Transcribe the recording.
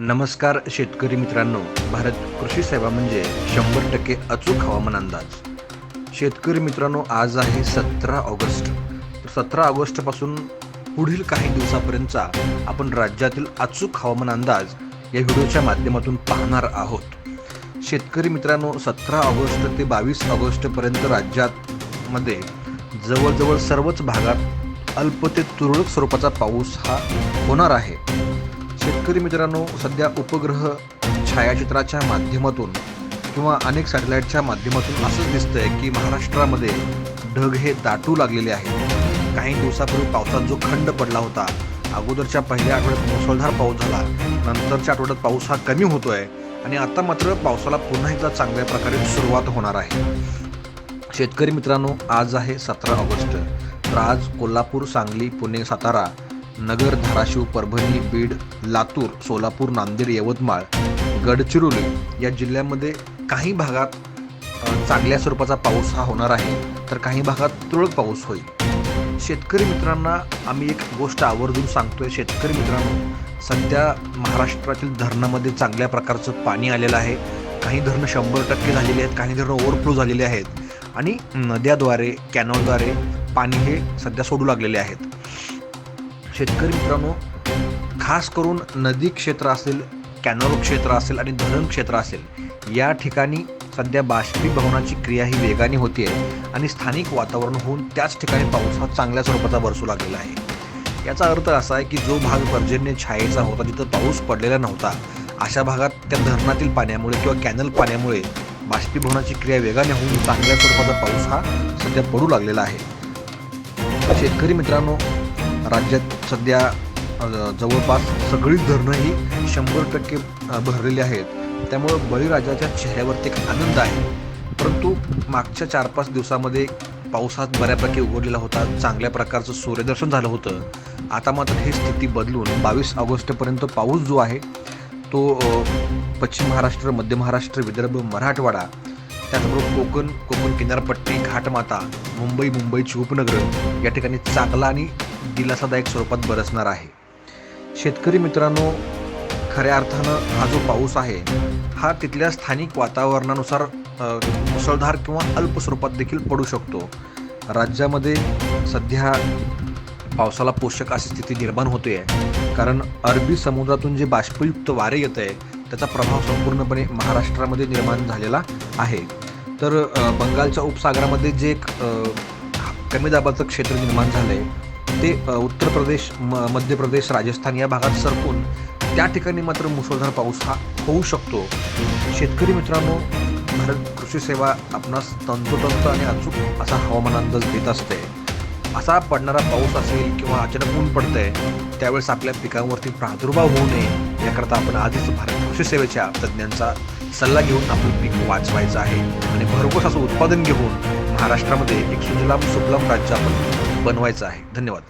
नमस्कार शेतकरी मित्रांनो. भारत कृषी सेवा म्हणजे शंभर टक्के अचूक हवामान अंदाज. शेतकरी मित्रांनो आज आहे सतरा ऑगस्ट. तर सतरा ऑगस्टपासून पुढील काही दिवसापर्यंतचा आपण राज्यातील अचूक हवामान अंदाज या व्हिडिओच्या माध्यमातून पाहणार आहोत. शेतकरी मित्रांनो सतरा ऑगस्ट ते बावीस ऑगस्टपर्यंत राज्यात मध्ये जवळजवळ सर्वच भागात अल्प ते तुरळक स्वरूपाचा पाऊस हा होणार आहे. शेतकरी मित्रांनो सध्या उपग्रह छायाचित्राच्या माध्यमातून किंवा अनेक सॅटेलाईटच्या माध्यमातून असंच दिसतंय की महाराष्ट्रामध्ये ढग हे दाटू लागलेले आहेत. काही दिवसापूर्वी पावसात जो खंड पडला होता अगोदरच्या पहिल्या आठवड्यात मुसळधार पाऊस झाला. नंतरच्या आठवड्यात पाऊस हा कमी होतोय आणि आता मात्र पावसाला पुन्हा एकदा चांगल्या प्रकारे सुरुवात होणार आहे. शेतकरी मित्रांनो आज आहे सतरा ऑगस्ट. तर आज कोल्हापूर सांगली पुणे सातारा नगर धाराशिव परभणी बीड लातूर सोलापूर नांदेड यवतमाळ गडचिरोली या जिल्ह्यामध्ये काही भागात चांगल्या स्वरूपाचा पाऊस हा होणार आहे. तर काही भागात तुरळक पाऊस होईल. शेतकरी मित्रांना आम्ही एक गोष्ट आवर्जून सांगतोय. शेतकरी मित्रांनो सध्या महाराष्ट्रातील धरणामध्ये चांगल्या प्रकारचं पाणी आलेलं आहे. काही धरणं शंभर टक्के झालेली आहेत काही धरणं ओव्हरफ्लो झालेले आहेत. आणि नद्याद्वारे कॅनॉलद्वारे पाणी हे सध्या सोडू लागलेले आहेत. शेतकरी मित्रांनो खास करून नदी क्षेत्र असेल कॅनल क्षेत्र असेल आणि धरण क्षेत्र असेल या ठिकाणी सध्या बाष्पीभवनाची क्रिया ही वेगाने होते आहे आणि स्थानिक वातावरण होऊन त्याच ठिकाणी पाऊस हा चांगल्या स्वरूपाचा बरसू लागलेला आहे. याचा अर्थ असा आहे की जो भाग पर्जन्य छायेचा होता जिथं पाऊस पडलेला नव्हता अशा भागात त्या धरणातील पाण्यामुळे किंवा कॅनल पाण्यामुळे बाष्पीभवनाची क्रिया वेगाने होऊन चांगल्या स्वरूपाचा पाऊस हा सध्या पडू लागलेला आहे. शेतकरी मित्रांनो राज्यात सध्या जवळपास सगळीच धरणं ही शंभर टक्के भरलेली आहेत. त्यामुळं बळीराजाच्या चेहऱ्यावरती एक आनंद आहे. परंतु मागच्या चार पाच दिवसामध्ये पावसात बऱ्यापैकी उघडलेला होता चांगल्या प्रकारचं सूर्यदर्शन झालं होतं. आता मात्र ही स्थिती बदलून बावीस ऑगस्टपर्यंत पाऊस जो आहे तो पश्चिम महाराष्ट्र मध्य महाराष्ट्र विदर्भ मराठवाडा त्याचबरोबर कोकण कोकण किनारपट्टी घाटमाता मुंबई मुंबईची उपनगरं या ठिकाणी चांगला आणि दिलासादायक स्वरूपात बरसणार आहे. शेतकरी मित्रांनो खऱ्या अर्थानं हा जो पाऊस आहे हा तिथल्या स्थानिक वातावरणानुसार मुसळधार किंवा अल्प स्वरूपात देखील पडू शकतो. राज्यामध्ये सध्या पावसाला पोषक अशी स्थिती निर्माण होते आहे. कारण अरबी समुद्रातून जे बाष्पयुक्त वारे येत आहे त्याचा प्रभाव संपूर्णपणे महाराष्ट्रामध्ये निर्माण झालेला आहे. तर बंगालच्या उपसागरामध्ये जे एक कमी दाबाचं क्षेत्र निर्माण झालं आहे ते उत्तर प्रदेश म मध्य प्रदेश राजस्थान या भागात सरकून त्या ठिकाणी मात्र मुसळधार पाऊस हा होऊ शकतो. शेतकरी मित्रांनो भारत कृषी सेवा आपणास तंतोतंत आणि अचूक असा हवामान अंदाज देत असते. असा पडणारा पाऊस असेल किंवा अचानक ऊन पडतंय त्यावेळेस आपल्या पिकांवरती प्रादुर्भाव होऊ नये याकरता आपण आधीच भारत कृषी सेवेच्या तज्ज्ञांचा सल्ला घेऊन आपलं पीक वाचवायचं आहे. आणि भरघोस असं उत्पादन घेऊन महाराष्ट्रामध्ये एक सुजलाम सुफलाम राज्य आपण बनवायचं आहे. धन्यवाद.